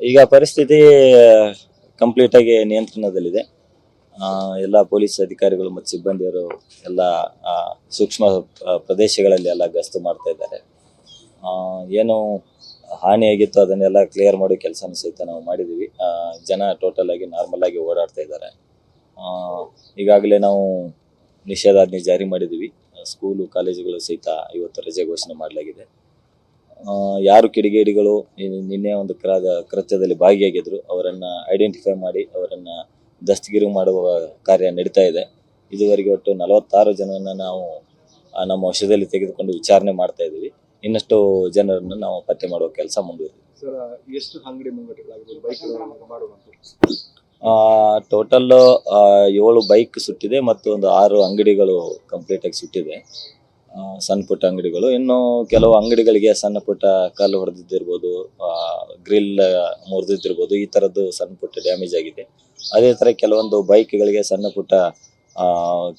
ಈಗ ಪರಿಸ್ಥಿತಿ ಕಂಪ್ಲೀಟ್ ಆಗಿ ನಿಯಂತ್ರಣದಲ್ಲಿದೆ. ಎಲ್ಲ ಪೊಲೀಸ್ ಅಧಿಕಾರಿಗಳು ಮತ್ತು ಸಿಬ್ಬಂದಿಯರು ಎಲ್ಲ ಸೂಕ್ಷ್ಮ ಪ್ರದೇಶಗಳಲ್ಲಿ ಎಲ್ಲ ಗಸ್ತು ಮಾಡ್ತಾ ಇದ್ದಾರೆ. ಏನು ಹಾನಿಯಾಗಿತ್ತು ಅದನ್ನೆಲ್ಲ ಕ್ಲಿಯರ್ ಮಾಡೋ ಕೆಲಸನೂ ಸಹಿತ ನಾವು ಮಾಡಿದ್ದೀವಿ. ಜನ ಟೋಟಲ್ ಆಗಿ ನಾರ್ಮಲ್ ಆಗಿ ಓಡಾಡ್ತಾ ಇದ್ದಾರೆ. ಈಗಾಗಲೇ ನಾವು ನಿಷೇಧಾಜ್ಞೆ ಜಾರಿ ಮಾಡಿದ್ದೀವಿ. ಸ್ಕೂಲು ಕಾಲೇಜುಗಳು ಸಹಿತ ಇವತ್ತು ರಜೆ ಘೋಷಣೆ ಮಾಡಲಾಗಿದೆ. ಯಾರು ಕಿಡಿಗೇಡಿಗಳು ನಿನ್ನೆ ಒಂದು ಕ್ರ ಕೃತ್ಯದಲ್ಲಿ ಭಾಗಿಯಾಗಿದ್ರು ಅವರನ್ನ ಐಡೆಂಟಿಫೈ ಮಾಡಿ ಅವರನ್ನ ದಸ್ತಗಿರಿ ಮಾಡುವ ಕಾರ್ಯ ನಡೀತಾ ಇದೆ. ಇದುವರೆಗೆ ಒಟ್ಟು ನಲವತ್ತಾರು ಜನರನ್ನ ನಾವು ನಮ್ಮ ವಶದಲ್ಲಿ ತೆಗೆದುಕೊಂಡು ವಿಚಾರಣೆ ಮಾಡ್ತಾ ಇದ್ದೀವಿ. ಇನ್ನಷ್ಟು ಜನರನ್ನು ನಾವು ಪತ್ತೆ ಮಾಡುವ ಕೆಲಸ ಮುಂದುವರಿದೆ ಟೋಟಲ್ ಏಳು ಬೈಕ್ ಸುಟ್ಟಿದೆ ಮತ್ತು ಒಂದು ಆರು ಅಂಗಡಿಗಳು ಕಂಪ್ಲೀಟ್ ಆಗಿ ಸುಟ್ಟಿದೆ. ಸಣ್ಣ ಪುಟ್ಟ ಅಂಗಡಿಗಳು. ಇನ್ನು ಕೆಲವು ಅಂಗಡಿಗಳಿಗೆ ಸಣ್ಣ ಪುಟ್ಟ ಕಲ್ಲು ಹೊಡೆದಿದ್ದಿರ್ಬೋದು ಗ್ರಿಲ್ ಮುರಿದಿದ್ದಿರ್ಬೋದು, ಈ ಥರದ್ದು ಸಣ್ಣ ಪುಟ್ಟ ಡ್ಯಾಮೇಜ್ ಆಗಿದೆ. ಅದೇ ಥರ ಕೆಲವೊಂದು ಬೈಕ್ಗಳಿಗೆ ಸಣ್ಣ ಪುಟ್ಟ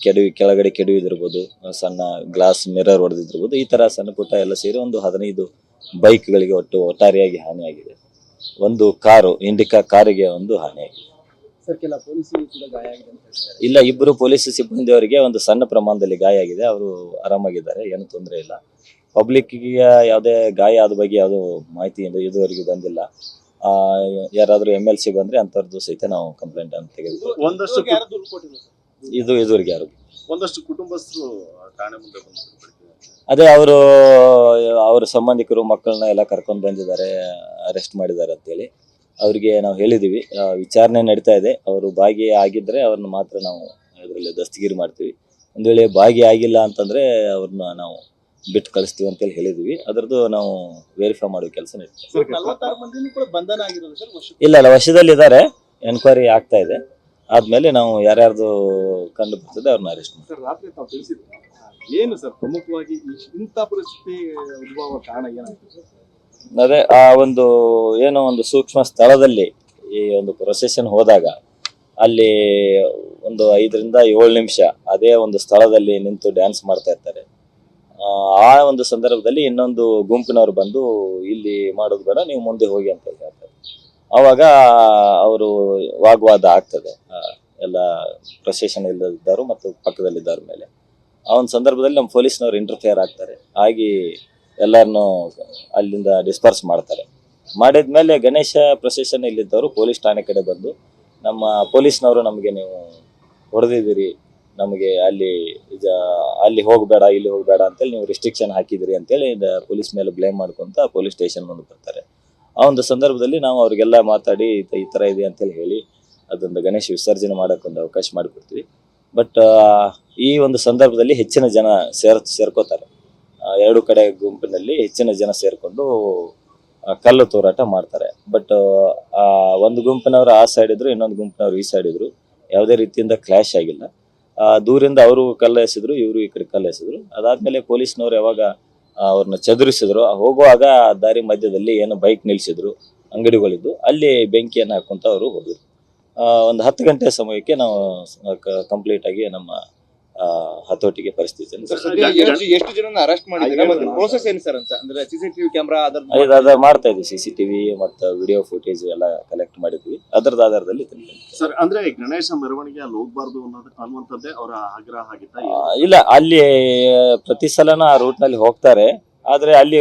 ಕೆಡವಿ, ಕೆಳಗಡೆ ಕೆಡವಿದಿರ್ಬೋದು ಸಣ್ಣ ಗ್ಲಾಸ್ ಮಿರರ್ ಹೊಡೆದಿದ್ದಿರ್ಬೋದು, ಈ ಥರ ಸಣ್ಣ ಪುಟ್ಟ ಎಲ್ಲ ಸೇರಿ ಒಂದು ಹದಿನೈದು ಬೈಕ್ಗಳಿಗೆ ಒಟ್ಟು ಒಟ್ಟಾರೆಯಾಗಿ ಹಾನಿಯಾಗಿದೆ. ಒಂದು ಕಾರು, ಇಂಡಿಕಾ ಕಾರಿಗೆ ಒಂದು ಹಾನಿಯಾಗಿದೆ. ಸರ್ ಕೆಲ ಪೊಲೀಸರು ಕೂಡ ಗಾಯ ಆಗಿದೆ ಅಂತ ಹೇಳ್ತಾರೆ. ಇಲ್ಲ ಇಬ್ಬರು ಪೊಲೀಸ್ ಸಿಬ್ಬಂದಿಯವರಿಗೆ ಒಂದು ಸಣ್ಣ ಪ್ರಮಾಣದಲ್ಲಿ ಗಾಯ ಆಗಿದೆ. ಅವರು ಆರಾಮಾಗಿದ್ದಾರೆ ಏನು ತೊಂದರೆ ಇಲ್ಲ. ಪಬ್ಲಿಕ್ಗೆ ಯಾವುದೇ ಗಾಯ ಆದ ಬಗ್ಗೆ ಯಾವುದು ಮಾಹಿತಿ ಇದುವರೆಗೆ ಬಂದಿಲ್ಲ. ಆ, ಯಾರಾದರೂ ಎಂ ಎಲ್ ಸಿ ಬಂದ್ರೆ ಅಂಥವ್ರದ್ದು ಸಹಿತ ನಾವು ಕಂಪ್ಲೇಂಟ್ ಅಂತ ತೆಗೆದು ಒಂದಷ್ಟು ಯಾರು ದೂರು ಕೊಟ್ಟಿಲ್ಲ ಸರ್? ಇದು ಇದುವರೆಗೆ ಯಾರು? ಒಂದಷ್ಟು ಕುಟುಂಬಸ್ಥರು ಠಾಣೆ ಮುಂದೆ ಬಂದು ಅದೇ ಅವರು ಅವ್ರ ಸಂಬಂಧಿಕರು ಮಕ್ಕಳನ್ನ ಎಲ್ಲ ಕರ್ಕೊಂಡು ಬಂದಿದ್ದಾರೆ ಅರೆಸ್ಟ್ ಮಾಡಿದ್ದಾರೆ ಅಂತೇಳಿ. ಅವರಿಗೆ ನಾವು ಹೇಳಿದ್ದೀವಿ ವಿಚಾರಣೆ ನಡೀತಾ ಇದೆ. ಅವರು ಭಾಗಿ ಆಗಿದ್ರೆ ಅವ್ರನ್ನ ಮಾತ್ರ ನಾವು ಅದರಲ್ಲಿ ದಸ್ತಗಿರಿ ಮಾಡ್ತೀವಿ. ಒಂದು ವೇಳೆ ಭಾಗಿ ಆಗಿಲ್ಲ ಅಂತಂದ್ರೆ ಅವ್ರನ್ನ ನಾವು ಬಿಟ್ಟು ಕಳಿಸ್ತೀವಿ ಅಂತೇಳಿ ಹೇಳಿದ್ವಿ. ಅದರದ್ದು ನಾವು ವೆರಿಫೈ ಮಾಡೋ ಕೆಲಸ ಇಲ್ಲ ಅಲ್ಲ ವಶದಲ್ಲಿ ಇದ್ದಾರೆ ಇಲ್ಲ ಇಲ್ಲ ಎನ್ಕ್ವೈರಿ ಆಗ್ತಾ ಇದೆ. ಆದ್ಮೇಲೆ ನಾವು ಯಾರ್ಯಾರ್ದು ಕಂಡು ಬರ್ತದೆ ಅವ್ರನ್ನ ಅರೆಸ್ಟ್ ಮಾಡ್ತೀವಿ. ಏನು ಸರ್ ಪ್ರಮುಖವಾಗಿ ಇಂಥ ಪರಿಸ್ಥಿತಿ ಉದ್ಭವ ಕಾರಣ ಏನಾಯ್ತು ಸರ್ ಅದೇ ಆ ಒಂದು ಏನೋ ಒಂದು ಸೂಕ್ಷ್ಮ ಸ್ಥಳದಲ್ಲಿ ಈ ಒಂದು ಪ್ರೊಸೆಷನ್ ಹೋದಾಗ ಅಲ್ಲಿ ಒಂದು ಐದರಿಂದ ಏಳು ನಿಮಿಷ ಅದೇ ಒಂದು ಸ್ಥಳದಲ್ಲಿ ನಿಂತು ಡ್ಯಾನ್ಸ್ ಮಾಡ್ತಾ ಇರ್ತಾರೆ. ಆ, ಒಂದು ಸಂದರ್ಭದಲ್ಲಿ ಇನ್ನೊಂದು ಗುಂಪಿನವರು ಬಂದು ಇಲ್ಲಿ ಮಾಡೋದು ಬೇಡ ನೀವು ಮುಂದೆ ಹೋಗಿ ಅಂತ ಹೇಳ್ತಾರೆ. ಅವಾಗ ಅವರು ವಾಗ್ವಾದ ಆಗ್ತದೆ. ಎಲ್ಲ ಪ್ರೊಸೆಷನ್ ಇಲ್ಲದಿದ್ದಾರು ಮತ್ತು ಪಕ್ಕದಲ್ಲಿದ್ದವ್ರ ಮೇಲೆ. ಆ ಒಂದು ಸಂದರ್ಭದಲ್ಲಿ ನಮ್ಮ ಪೊಲೀಸ್ನವರು ಇಂಟರ್ಫಿಯರ್ ಆಗ್ತಾರೆ. ಆಗಿ ಎಲ್ಲರನ್ನು ಅಲ್ಲಿಂದ ಡಿಸ್ಪರ್ಸ್ ಮಾಡ್ತಾರೆ. ಮಾಡಿದ್ಮೇಲೆ ಗಣೇಶ ಪ್ರೊಸೆಷನ್ ಇಲ್ಲಿದ್ದವರು ಪೊಲೀಸ್ ಠಾಣೆ ಕಡೆ ಬಂದು, ನಮ್ಮ ಪೊಲೀಸ್ನವರು ನಮಗೆ ನೀವು ಹೊಡೆದಿದ್ದೀರಿ, ನಮಗೆ ಅಲ್ಲಿ ಅಲ್ಲಿ ಹೋಗಬೇಡ, ಇಲ್ಲಿ ಹೋಗಬೇಡ ಅಂತೇಳಿ ನೀವು ರಿಸ್ಟ್ರಿಕ್ಷನ್ ಹಾಕಿದಿರಿ ಅಂತೇಳಿ ಪೊಲೀಸ್ ಮೇಲೆ ಬ್ಲೇಮ್ ಮಾಡ್ಕೊಂತ ಪೊಲೀಸ್ ಸ್ಟೇಷನ್ ಮುಂದೆ ಬರ್ತಾರೆ. ಆ ಒಂದು ಸಂದರ್ಭದಲ್ಲಿ ನಾವು ಅವ್ರಿಗೆಲ್ಲ ಮಾತಾಡಿ, ಈ ಥರ ಇದೆ ಅಂತೇಳಿ ಹೇಳಿ ಅದೊಂದು ಗಣೇಶ ವಿಸರ್ಜನೆ ಮಾಡೋಕ್ಕೊಂದು ಅವಕಾಶ ಮಾಡಿಕೊಡ್ತೀವಿ. ಬಟ್ ಈ ಒಂದು ಸಂದರ್ಭದಲ್ಲಿ ಹೆಚ್ಚಿನ ಜನ ಸೇರ್, ಸೇರ್ಕೋತಾರೆ. ಎರಡು ಕಡೆ ಗುಂಪಿನಲ್ಲಿ ಹೆಚ್ಚಿನ ಜನ ಸೇರಿಕೊಂಡು ಕಲ್ಲು ತೂರಾಟ ಮಾಡ್ತಾರೆ. ಬಟ್ ಒಂದು ಗುಂಪಿನವರು ಆ ಸೈಡ್ ಇದ್ರು, ಇನ್ನೊಂದು ಗುಂಪಿನವರು ಈ ಸೈಡ್ ಇದ್ರು. ಯಾವುದೇ ರೀತಿಯಿಂದ ಕ್ಲಾಶ್ ಆಗಿಲ್ಲ. ದೂರಿಂದ ಅವರು ಕಲ್ಲು ಎಸೆದ್ರು, ಇವರು ಈ ಕಡೆ ಕಲ್ಲು ಎಸೆದ್ರು. ಅದಾದ್ಮೇಲೆ ಪೊಲೀಸ್ನವ್ರು ಯಾವಾಗ ಅವ್ರನ್ನ ಚದುರಿಸಿದ್ರು ಹೋಗುವಾಗ ದಾರಿ ಮಧ್ಯದಲ್ಲಿ ಏನು ಬೈಕ್ ನಿಲ್ಲಿಸಿದ್ರು ಅಂಗಡಿಗಳಿದ್ದು. ಅಲ್ಲಿ ಬೆಂಕಿಯನ್ನು ಹಾಕೊಂತ ಅವರು ಹೋದರು. ಒಂದು ಹತ್ತು ಗಂಟೆ ಸಮಯಕ್ಕೆ ನಾವು ಕಂಪ್ಲೀಟ್ ಆಗಿ ನಮ್ಮ ಹತೋಟಿಗೆ ಪರಿಸ್ಥಿತಿ ಎಷ್ಟು ಜನ ಅರೆಸ್ಟ್ ಪ್ರೋಸೆಸ್ ಏನು ಸರ್ ಅಂತ? ಅಂದ್ರೆ ಸಿಸಿಟಿವಿ ಕ್ಯಾಮ್ರಾ ಅದರ ಅದು ಮಾಡ್ತಾ ಇದ್ವಿ. ಸಿಸಿಟಿವಿ ಮತ್ತೆ ವಿಡಿಯೋ ಫುಟೇಜ್ ಎಲ್ಲ ಕಲೆಕ್ಟ್ ಮಾಡಿದ್ವಿ. ಅದರದ ಆಧಾರದಲ್ಲಿ. ಸರ್ ಅಂದ್ರೆ ಗಣೇಶ ಮೆರವಣಿಗೆ ಅಲ್ಲಿ ಹೋಗ್ಬಾರ್ದು ಅನ್ನುವಂಥದ್ದೇ ಅವರ ಆಗ್ರಹ ಆಗಿತ್ತ? ಇಲ್ಲ ಅಲ್ಲಿ ಪ್ರತಿ ಸಲನ ಆ ರೂಟ್ನಲ್ಲಿ ಹೋಗ್ತಾರೆ. ಆದ್ರೆ ಅಲ್ಲಿ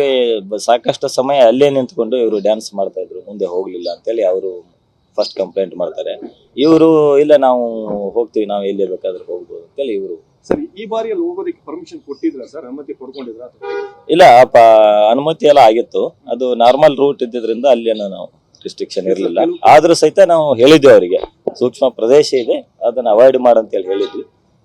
ಸಾಕಷ್ಟು ಸಮಯ ಅಲ್ಲೇ ನಿಂತ್ಕೊಂಡು ಇವರು ಡ್ಯಾನ್ಸ್ ಮಾಡ್ತಾ ಇದ್ರು. ಮುಂದೆ ಹೋಗ್ಲಿಲ್ಲ ಅಂತೇಳಿ ಅವರು ಫಸ್ಟ್ ಕಂಪ್ಲೇಂಟ್ ಮಾಡ್ತಾರೆ. ಇವರು ಇಲ್ಲ ನಾವು ಹೋಗ್ತೀವಿ ನಾವು ಎಲ್ಲಿ ಬೇಕಾದ್ರೆ ಹೋಗ್ಬೋದು ಅಂತೇಳಿ ಇವರು ಸರ್ ಈ ಬಾರಿಯಲ್ಲಿ ಹೋಗೋದಕ್ಕೆ ಪರ್ಮಿಷನ್ ಕೊಟ್ಟಿದ್ರ ಸರ್? ಅನುಮತಿ ಕೊಡ್ಕೊಂಡಿದ್ರ ಇಲ್ಲ ಆ ಪ- ಅನುಮತಿ ಎಲ್ಲ ಆಗಿತ್ತು. ಅದು ನಾರ್ಮಲ್ ರೂಟ್ ಇದ್ದಿದ್ರಿಂದ ಅಲ್ಲಿ ನಾವು ರಿಸ್ಟ್ರಿಕ್ಷನ್ ಇರಲಿಲ್ಲ. ಆದ್ರೂ ಸಹಿತ ನಾವು ಹೇಳಿದ್ವಿ ಅವರಿಗೆ. ಸೂಕ್ಷ್ಮ ಪ್ರದೇಶ ಇದೆ ಅದನ್ನ ಅವಾಯ್ಡ್ ಮಾಡಂತೇಳಿ ಹೇಳಿದ್ವಿ.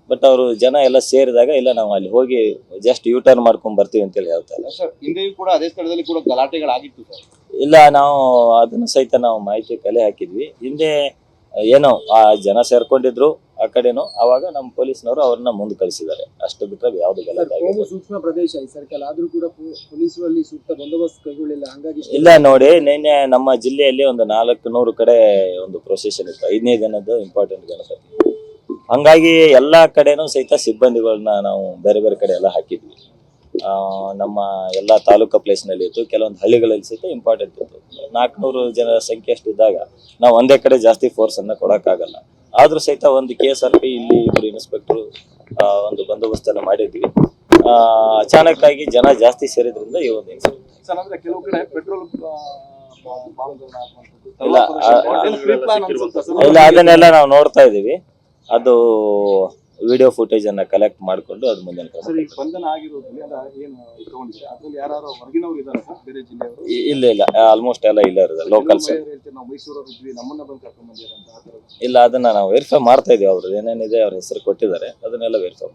ಬಟ್ ಅವರು ಜನ ಎಲ್ಲ ಸೇರಿದಾಗ ಇಲ್ಲ ನಾವು ಅಲ್ಲಿ ಹೋಗಿ ಜಸ್ಟ್ ಯೂ ಟರ್ನ್ ಮಾಡ್ಕೊಂಡ್ ಬರ್ತೀವಿ ಅಂತೇಳಿ ಹೇಳ್ತಾರೆ ಸರ್ ಹಿಂದೆಯೂ ಕೂಡ ಅದೇ ಸ್ಥಳದಲ್ಲಿ ಕೂಡ ಗಲಾಟೆಗಳಾಗಿತ್ತು ಸರ್? ಇಲ್ಲ ನಾವು ಅದನ್ನು ಸಹಿತ ನಾವು ಮಾಹಿತಿ ಕಲೆ ಹಾಕಿದ್ವಿ. ಹಿಂದೆ ಏನೋ ಆ ಜನ ಸೇರ್ಕೊಂಡಿದ್ರು. ಆ ಕಡೆನೂ ಅವಾಗ ನಮ್ಮ ಪೊಲೀಸ್ನವರು ಅವ್ರನ್ನ ಮುಂದೆ ಕಳಿಸಿದ್ದಾರೆ. ಅಷ್ಟು ಬಿಟ್ಟರೆ ಯಾವುದು ಗಲಾಟೆ ಆಗಿಲ್ಲ. ಸೂಕ್ಷ್ಮ ಪ್ರದೇಶ ಈ ಸರ್ಕಲ್ ಆದ್ರೂ ಕೂಡ ಪೊಲೀಸರಲ್ಲಿ ಪೊಲೀಸರು ಅಲ್ಲಿ ಸೂಕ್ತ ಬಂದೋಬಸ್ತ್ ಕೈಗೊಳ್ಳಿಲ್ಲ ಹಂಗಾಗಿ ಇಲ್ಲ ನೋಡಿ ನಿನ್ನೆ ನಮ್ಮ ಜಿಲ್ಲೆಯಲ್ಲಿ ಒಂದು ನಾಲ್ಕು ನೂರು ಕಡೆ ಒಂದು ಪ್ರೊಸೆಷನ್ ಇತ್ತು. ಐದನೇ ದಿನದ ಇಂಪಾರ್ಟೆಂಟ್ ಗಣಪತಿ ಹಂಗಾಗಿ ಎಲ್ಲಾ ಕಡೆನೂ ಸಹಿತ ಸಿಬ್ಬಂದಿಗಳನ್ನ ನಾವು ಬೇರೆ ಬೇರೆ ಕಡೆ ಎಲ್ಲ ಹಾಕಿದ್ವಿ. ಆ, ನಮ್ಮ ಎಲ್ಲ ತಾಲೂಕಾ ಪ್ಲೇಸ್ನಲ್ಲಿ ಇತ್ತು. ಕೆಲವೊಂದು ಹಳ್ಳಿಗಳಲ್ಲಿ ಸಹಿತ ಇಂಪಾರ್ಟೆಂಟ್ ಇತ್ತು. ನಾಲ್ಕುನೂರು ಜನರ ಸಂಖ್ಯೆ ಅಷ್ಟಿದ್ದಾಗ ನಾವು ಒಂದೇ ಕಡೆ ಜಾಸ್ತಿ ಫೋರ್ಸನ್ನು ಅನ್ನ ಕೊಡೋಕ್ಕಾಗಲ್ಲ. ಆದ್ರೂ ಸಹಿತ ಒಂದು ಕೆ ಎಸ್ ಆರ್ ಪಿ ಇಲ್ಲಿ ಇಬ್ಬರು ಇನ್ಸ್ಪೆಕ್ಟರ್ ಒಂದು ಬಂದೋಬಸ್ತ್ ಎಲ್ಲ ಮಾಡಿದ್ವಿ. ಆ, ಅಚಾನಕ್ ಆಗಿ ಜನ ಜಾಸ್ತಿ ಸೇರಿದ್ರಿಂದ ಈ ಒಂದು ಇನ್ಸಿಡೆಂಟ್ ಕೆಲವು ಕಡೆ ಪೆಟ್ರೋಲ್ ಇಲ್ಲ? ಇಲ್ಲ ಅದನ್ನೆಲ್ಲ ನಾವು ನೋಡ್ತಾ ಇದೀವಿ ಅದು ವಿಡಿಯೋ ಫುಟೇಜ್ ಅನ್ನ ಕಲೆಕ್ಟ್ ಮಾಡ್ಕೊಂಡು ಅದು ಮುಂದಿನ ಕ್ರಮ. ಇಲ್ಲ ಇಲ್ಲ. ಆಲ್ಮೋಸ್ಟ್ ಎಲ್ಲ ಇಲ್ಲ ಇರೋದು ಲೋಕಲ್ಸ್ ಆ ಇಲ್ಲ ಅದನ್ನ ನಾವು ವೆರಿಫೈ ಮಾಡ್ತಾ ಇದೀವಿ ಅವ್ರದ್ದು ಏನೇನಿದೆ ಅವ್ರ ಹೆಸರು ಕೊಟ್ಟಿದ್ದಾರೆ ಅದನ್ನೆಲ್ಲ ವೆರಿಫೈ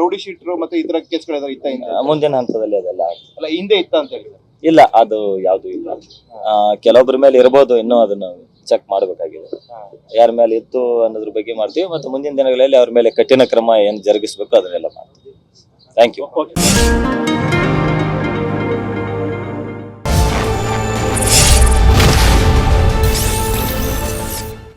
ರೌಡಿ ಶೀಟ್ರು ಮತ್ತೆ ಈ ತರ ಕೇಸ್ಗಳು ಏನಾದ್ರು ಇತ್ತ ಹಿಂದೆ ಮುಂದಿನ ಹಂತದಲ್ಲಿ ಅದೆಲ್ಲ. ಅಲ್ಲ ಹಿಂದೆ ಇತ್ತ ಅಂತ ಹೇಳಿ ಇಲ್ಲ ಅದು ಯಾವುದು ಇಲ್ಲ. ಆ, ಕೆಲವೊಬ್ಬರ ಮೇಲೆ ಇರ್ಬೋದು ಇನ್ನೂ ಅದನ್ನು ಚೆಕ್ ಮಾಡಬೇಕಾಗಿದೆ. ಯಾರ ಮೇಲೆ ಇತ್ತು ಅನ್ನೋದ್ರ ಬಗ್ಗೆ ಮಾಡ್ತೀವಿ ಮತ್ತು ಮುಂದಿನ ದಿನಗಳಲ್ಲಿ ಅವ್ರ ಮೇಲೆ ಕಠಿಣ ಕ್ರಮ ಏನು ಜರುಗಿಸಬೇಕು ಅದನ್ನೆಲ್ಲ ಮಾಡ್ತೀವಿ. Thank you